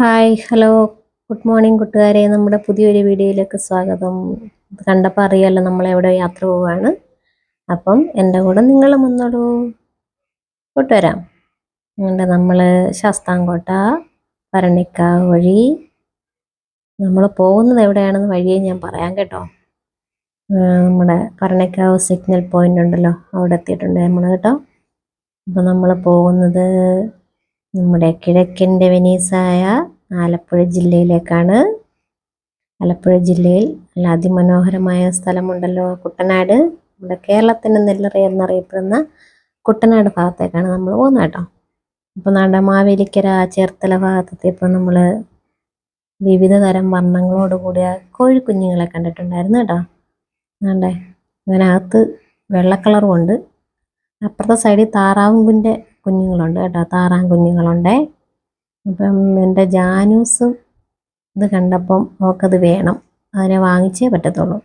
Hi hello good morning കൂട്ടുകാരെ. നമ്മുടെ പുതിയൊരു വീഡിയോയിലേക്ക് സ്വാഗതം. കണ്ടപ്പോൾ അറിയാമല്ലോ നമ്മളെവിടെ യാത്ര പോവാണ്. അപ്പം എന്റെ കൂടെ നിങ്ങളും വന്നോളൂ കൂട്ടുവരാം. അങ്ങനെ നമ്മൾ ശാസ്താംകോട്ട ഭരണിക്കാവ് വഴി. നമ്മൾ പോകുന്നത് എവിടെയാണെന്ന് വഴിയെ ഞാൻ പറയാം കേട്ടോ. നമ്മുടെ ഭരണിക്കാവ് സിഗ്നൽ പോയിന്റ് ഉണ്ടല്ലോ. അവിടെ എത്തിയിട്ടുണ്ട് നമ്മൾ കേട്ടോ. അപ്പം നമ്മൾ പോകുന്നത് നമ്മുടെ കിഴക്കൻ വെനീസായ ആലപ്പുഴ ജില്ലയിലേക്കാണ്. ആലപ്പുഴ ജില്ലയിൽ നല്ല അതിമനോഹരമായ സ്ഥലമുണ്ടല്ലോ കുട്ടനാട്. നമ്മുടെ കേരളത്തിന്റെ നെല്ലറ എന്നറിയപ്പെടുന്ന കുട്ടനാട് ഭാഗത്തേക്കാണ് നമ്മൾ പോകുന്നത് കേട്ടോ. അപ്പോൾ നമ്മുടെ മാവേലിക്കര ചേർത്തല ഭാഗത്തെത്തിയപ്പോൾ നമ്മൾ വിവിധ തരം വർണങ്ങളോട് കൂടിയ കോഴിക്കുഞ്ഞുങ്ങളെ കണ്ടിട്ടുണ്ടായിരുന്നു കേട്ടോ. വേണ്ടേ അതിനകത്ത് വെള്ള കളറും ഉണ്ട്. അപ്പുറത്തെ സൈഡിൽ താറാവുമ്പിന്റെ കുഞ്ഞുങ്ങളുണ്ട് കേട്ടോ. താറാൻ കുഞ്ഞുങ്ങളുണ്ട്. അപ്പം എന്റെ ജാനൂസും ഇത് കണ്ടപ്പം അവൾക്കത് വേണം. അതിനെ വാങ്ങിച്ചേ പറ്റത്തുള്ളൂ.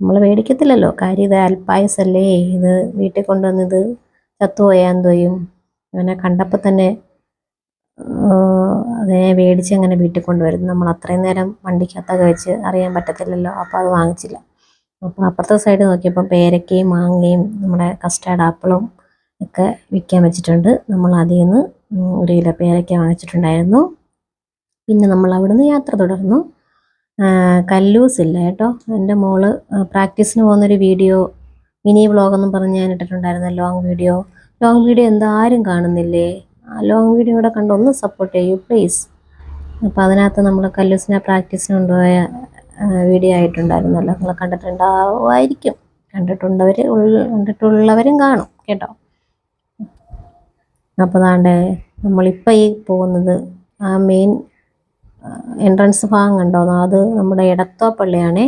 നമ്മൾ മേടിക്കത്തില്ലല്ലോ. കാര്യം ഇത് അൽപ്പായസല്ലേ. ഇത് വീട്ടിൽ കൊണ്ടുവന്ന് ഇത് ചത്തുപോയാൻ തോയും അങ്ങനെ കണ്ടപ്പോൾ തന്നെ അതിനെ മേടിച്ച് അങ്ങനെ വീട്ടിൽ കൊണ്ടുവരുന്നു. നമ്മൾ അത്രയും നേരം വണ്ടിക്കകത്തൊക്കെ വെച്ച് അറിയാൻ പറ്റത്തില്ലല്ലോ. അപ്പോൾ അത് വാങ്ങിച്ചില്ല. അപ്പോൾ അപ്പുറത്തെ സൈഡ് നോക്കിയപ്പോൾ പേരക്കയും മാങ്ങയും നമ്മുടെ കസ്റ്റാർഡ് ആപ്പിളും ഒക്കെ വിൽക്കാൻ വെച്ചിട്ടുണ്ട്. നമ്മൾ അതിൽ നിന്ന് ഒരു കിലോ പേരയ്ക്ക വാങ്ങിച്ചിട്ടുണ്ടായിരുന്നു. പിന്നെ നമ്മൾ അവിടുന്ന് യാത്ര തുടർന്നു. കല്ലൂസ് ഇല്ല കേട്ടോ. എന്റെ മോൾ പ്രാക്ടീസിന് പോകുന്നൊരു വീഡിയോ മിനി വ്ളോഗെന്നും പറഞ്ഞ് ഞാൻ ഇട്ടിട്ടുണ്ടായിരുന്നു ലോങ് വീഡിയോ. ലോങ് വീഡിയോ എന്താരും കാണുന്നില്ലേ? ആ ലോങ് വീഡിയോ കൂടെ കണ്ട് ഒന്ന് സപ്പോർട്ട് ചെയ്യൂ പ്ലീസ്. അപ്പോൾ അതിനകത്ത് നമ്മൾ കല്ലൂസിനെ പ്രാക്ടീസിന് കൊണ്ടുപോയ വീഡിയോ ആയിട്ടുണ്ടായിരുന്നല്ലോ. നിങ്ങൾ കണ്ടിട്ടുണ്ടാവുമായിരിക്കും. കണ്ടിട്ടുണ്ടവർ കണ്ടിട്ടുള്ളവരും കാണും കേട്ടോ. അപ്പോൾ അതാണ്ട് നമ്മളിപ്പോൾ ഈ പോകുന്നത് ആ മെയിൻ എൻട്രൻസ് ഭാഗം കണ്ടോ? അത് നമ്മുടെ എടത്വ പള്ളിയാണേ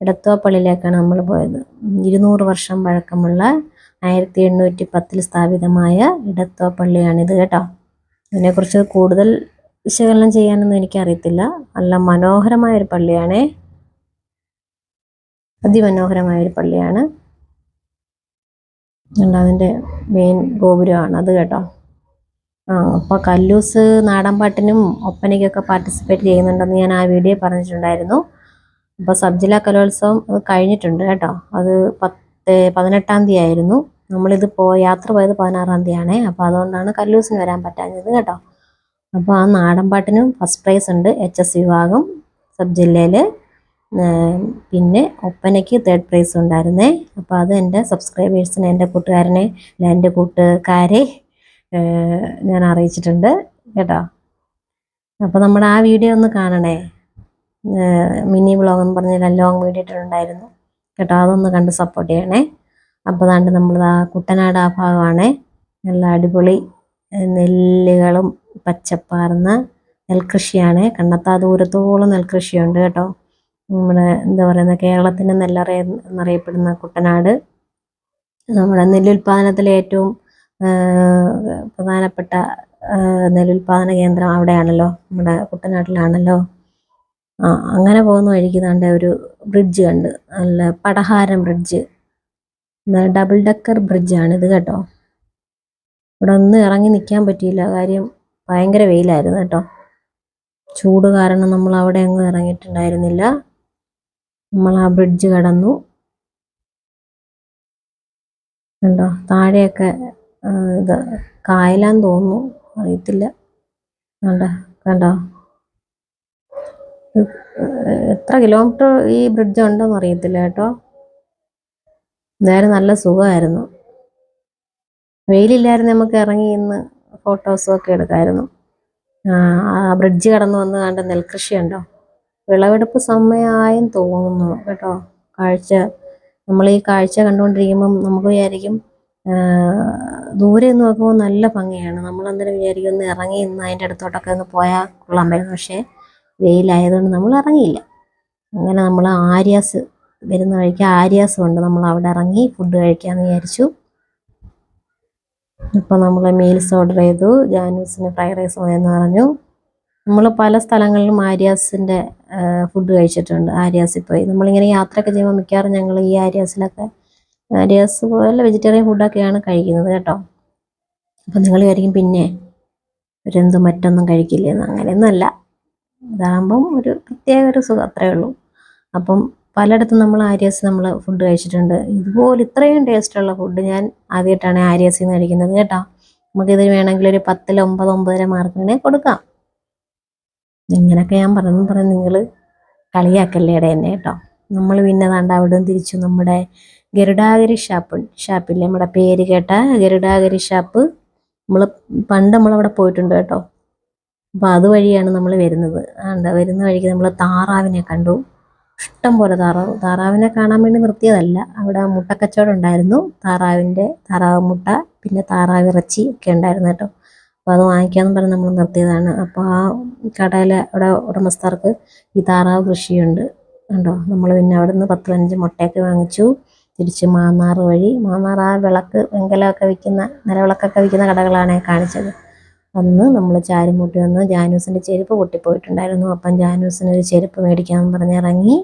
എടത്വ പള്ളിയിലേക്കാണ് നമ്മൾ പോയത്. ഇരുന്നൂറ് വർഷം പഴക്കമുള്ള ആയിരത്തി എണ്ണൂറ്റി പത്തിൽ സ്ഥാപിതമായ ഇടത്വ പള്ളിയാണിത് കേട്ടോ. ഇതിനെക്കുറിച്ച് കൂടുതൽ വിശകലനം ചെയ്യാനൊന്നും എനിക്കറിയത്തില്ല. നല്ല മനോഹരമായ ഒരു പള്ളിയാണേ. അതിമനോഹരമായ ഒരു പള്ളിയാണ്. അതിന്റെ മെയിൻ ഗോപുരമാണ് അത് കേട്ടോ. ആ അപ്പോൾ കല്ലൂസ് നാടൻ പാട്ടിനും ഒപ്പനയ്ക്കൊക്കെ പാർട്ടിസിപ്പേറ്റ് ചെയ്യുന്നുണ്ടെന്ന് ഞാൻ ആ വീഡിയോ പറഞ്ഞിട്ടുണ്ടായിരുന്നു. അപ്പോൾ സബ് ജില്ലാ കലോത്സവം അത് കഴിഞ്ഞിട്ടുണ്ട് കേട്ടോ. അത് പത്ത് പതിനെട്ടാം തീയതി ആയിരുന്നു നമ്മളിത് പോ യാത്ര പോയത് പതിനാറാം തീയതിയാണേ. അപ്പോൾ അതുകൊണ്ടാണ് കല്ലൂസിന് വരാൻ പറ്റാഞ്ഞത് കേട്ടോ. അപ്പോൾ ആ നാടൻ പാട്ടിനും ഫസ്റ്റ് പ്രൈസ് ഉണ്ട് എച്ച് എസ് വിഭാഗം സബ് ജില്ലയിൽ പിന്നെ ഒപ്പനയ്ക്ക് തേർഡ് പ്രൈസ് ഉണ്ടായിരുന്നേ. അപ്പോൾ അത് എന്റെ സബ്സ്ക്രൈബേഴ്സിനെ എന്റെ കൂട്ടുകാരനെ എന്റെ കൂട്ടുകാരെ ഞാൻ അറിയിച്ചിട്ടുണ്ട് കേട്ടോ. അപ്പോൾ നമ്മുടെ ആ വീഡിയോ ഒന്ന് കാണണേ. മിനി വ്ളോഗ് എന്ന് പറഞ്ഞ ലോങ് വീഡിയോ ഇട്ടിട്ടുണ്ടായിരുന്നു. കേട്ടോ അതൊന്ന് കണ്ട് സപ്പോർട്ട് ചെയ്യണേ. അപ്പോൾ അതാണ്ട് നമ്മൾ ആ കുട്ടനാട് ആ ഭാഗമാണേ. നല്ല അടിപൊളി നെല്ലുകളും പച്ചപ്പാർന്ന നെൽകൃഷിയാണ്. കണ്ണത്താ ദൂരത്തോളം നെൽകൃഷിയുണ്ട് കേട്ടോ. നമ്മുടെ എന്താ പറയുന്ന കേരളത്തിന്റെ നെല്ലറ എന്നറിയപ്പെടുന്ന കുട്ടനാട്. നമ്മുടെ നെല്ലുൽപാദനത്തിലെ ഏറ്റവും പ്രധാനപ്പെട്ട നെല്ലുൽപാദന കേന്ദ്രം അവിടെയാണല്ലോ നമ്മുടെ കുട്ടനാട്ടിലാണല്ലോ. ആ അങ്ങനെ പോകുന്ന വഴിക്ക് താണ്ട ഒരു ബ്രിഡ്ജ് കണ്ട് നല്ല പടഹാരം ബ്രിഡ്ജ്. ഡബിൾ ഡക്കർ ബ്രിഡ്ജാണ് ഇത് കേട്ടോ. ഇവിടെ ഒന്ന് ഇറങ്ങി നിൽക്കാൻ പറ്റിയില്ല കാര്യം ഭയങ്കര വെയിലായിരുന്നു കേട്ടോ. ചൂട് കാരണം നമ്മൾ അവിടെ അങ്ങ് ഇറങ്ങിയിട്ടുണ്ടായിരുന്നില്ല. നമ്മൾ ആ ബ്രിഡ്ജ് കടന്നു. കണ്ടോ? താഴെയൊക്കെ ഇത് കായലാന്ന് തോന്നുന്നു. അറിയത്തില്ല. കണ്ടോ? കണ്ടോ? എത്ര കിലോമീറ്റർ ഈ ബ്രിഡ്ജ് ഉണ്ടെന്ന് അറിയത്തില്ല കേട്ടോ. എന്തായാലും നല്ല സുഖമായിരുന്നു. വെയിലില്ലായിരുന്നു നമുക്ക് ഇറങ്ങി ഇന്ന് ഫോട്ടോസും ഒക്കെ എടുക്കായിരുന്നു. ആ ബ്രിഡ്ജ് കടന്നു വന്ന് കണ്ട നെൽകൃഷി ഉണ്ടോ വിളവെടുപ്പ് സമയമായെന്ന് തോന്നുന്നു കേട്ടോ. കാഴ്ച നമ്മൾ ഈ കാഴ്ച കണ്ടുകൊണ്ടിരിക്കുമ്പം നമുക്ക് വിചാരിക്കും ദൂരെ നിന്ന് നോക്കുമ്പോൾ നല്ല ഭംഗിയാണ്. നമ്മൾ അന്നേരം വിചാരിക്കും ഒന്ന് ഇറങ്ങി ഇന്ന് അതിന്റെ അടുത്തോട്ടൊക്കെ ഒന്ന് പോയാൽ പറ്റും. പക്ഷേ വെയിലായതുകൊണ്ട് നമ്മൾ ഇറങ്ങിയില്ല. അങ്ങനെ നമ്മൾ ആര്യാസ് വരുന്ന വഴിക്ക് ആര്യാസ് ഉണ്ട്. നമ്മൾ അവിടെ ഇറങ്ങി ഫുഡ് കഴിക്കാമെന്ന് വിചാരിച്ചു. ഇപ്പം നമ്മൾ മീൽസ് ഓർഡർ ചെയ്തു. ജാനൂസിന് ഫ്രൈഡ് റൈസ് എന്ന് പറഞ്ഞു. നമ്മൾ പല സ്ഥലങ്ങളിലും ആര്യാസിന്റെ ഫുഡ് കഴിച്ചിട്ടുണ്ട്. ആര്യാസിൽ പോയി നമ്മളിങ്ങനെ യാത്രയൊക്കെ ചെയ്യുമ്പോൾ മിക്കവാറും ഞങ്ങൾ ഈ ആര്യാസിലൊക്കെ ആര്യാസ് പോലെ വെജിറ്റേറിയൻ ഫുഡൊക്കെയാണ് കഴിക്കുന്നത് കേട്ടോ. അപ്പം നിങ്ങൾ വിചാരിക്കും പിന്നെ ഒരെന്തും മറ്റൊന്നും കഴിക്കില്ലെന്ന് അങ്ങനെയൊന്നുമല്ല ഇതാകുമ്പം ഒരു പ്രത്യേക ഒരു സുഖം അത്രയേ ഉള്ളൂ. അപ്പം പലയിടത്തും നമ്മൾ ആര്യാസ് നമ്മൾ ഫുഡ് കഴിച്ചിട്ടുണ്ട്. ഇതുപോലെ ഇത്രയും ടേസ്റ്റുള്ള ഫുഡ് ഞാൻ ആദ്യമായിട്ടാണ് ആര്യാസിൽ നിന്ന് കഴിക്കുന്നത് കേട്ടോ. നമുക്കിതിന് വേണമെങ്കിൽ ഒരു പത്തിൽ ഒമ്പത് ഒമ്പതര മാർക്ക് വേണേൽ കൊടുക്കാം. ഇങ്ങനെയൊക്കെ ഞാൻ പറഞ്ഞു പറഞ്ഞു നിങ്ങൾ കളിയാക്കല്ലേ ഇട എന്നെ കേട്ടോ നമ്മൾ പിന്നെ താണ്ട അവിടെ തിരിച്ചു നമ്മുടെ ഗരുഡാഗരി ഷാപ്പ് ഷാപ്പില്ലേ? നമ്മുടെ പേര് കേട്ട ഗരുഡാഗരി ഷാപ്പ്. നമ്മൾ പണ്ട് നമ്മളവിടെ പോയിട്ടുണ്ട് കേട്ടോ. അപ്പോൾ അതുവഴിയാണ് നമ്മൾ വരുന്നത്. ആണ്ട് വരുന്ന വഴിക്ക് നമ്മൾ താറാവിനെ കണ്ടു. ഇഷ്ടം പോലെ താറാവ് താറാവിനെ കാണാൻ വേണ്ടി നിർത്തിയതല്ല. അവിടെ മുട്ടക്കച്ചവടം ഉണ്ടായിരുന്നു. താറാവിന്റെ താറാവ് മുട്ട പിന്നെ താറാവിറച്ചി ഒക്കെ ഉണ്ടായിരുന്നു കേട്ടോ. അപ്പോൾ അത് വാങ്ങിക്കാമെന്ന് പറഞ്ഞ് നമ്മൾ നിർത്തിയതാണ്. അപ്പോൾ ആ കടയിലെ അവിടെ ഉടമസ്ഥർക്ക് ഈ താറാവ് കൃഷിയുണ്ട്. കണ്ടോ? നമ്മൾ പിന്നെ അവിടെ നിന്ന് പത്ത് പതിനഞ്ച് മുട്ടയൊക്കെ വാങ്ങിച്ചു. തിരിച്ച് മാന്നാർ വഴി. മാന്നാർ ആ വിളക്ക് വെങ്കലമൊക്കെ വിൽക്കുന്ന നിലവിളക്കൊക്കെ വിൽക്കുന്ന കടകളാണ് കാണിച്ചത്. അന്ന് നമ്മൾ ചാരുമുട്ടി വന്ന് ജാനൂസിന്റെ ചെരുപ്പ് പൊട്ടിപ്പോയിട്ടുണ്ടായിരുന്നു. അപ്പം ജാനൂസിന് ഒരു ചെരുപ്പ് മേടിക്കാമെന്ന് പറഞ്ഞ് ഇറങ്ങി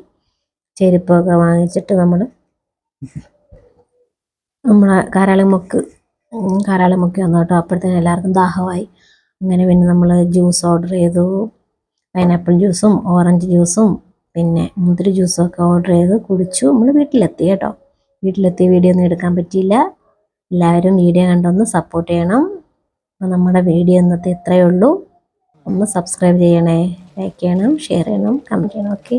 ചെരുപ്പൊക്കെ വാങ്ങിച്ചിട്ട് നമ്മൾ നമ്മളെ കാരാളിമുക്ക് കാരാളിമുക്ക് വന്നു കേട്ടോ. അപ്പോഴത്തേന് എല്ലാവർക്കും ദാഹമായി. അങ്ങനെ പിന്നെ നമ്മൾ ജ്യൂസ് ഓർഡർ ചെയ്തു. പൈനാപ്പിൾ ജ്യൂസും ഓറഞ്ച് ജ്യൂസും പിന്നെ മുന്തിരി ജ്യൂസും ഒക്കെ ഓർഡർ ചെയ്ത് കുടിച്ചു. നമ്മൾ വീട്ടിലെത്തി കേട്ടോ. വീട്ടിലെത്തി വീഡിയോ ഒന്നും എടുക്കാൻ പറ്റിയില്ല. എല്ലാവരും വീഡിയോ കണ്ടൊന്ന് സപ്പോർട്ട് ചെയ്യണം. അപ്പോൾ നമ്മുടെ വീഡിയോ ഇന്നത്തെ ഇത്രയേ ഉള്ളൂ. ഒന്ന് സബ്സ്ക്രൈബ് ചെയ്യണേ. ലൈക്ക് ചെയ്യണം ഷെയർ ചെയ്യണം കമന്റ് ചെയ്യണം. ഓക്കെ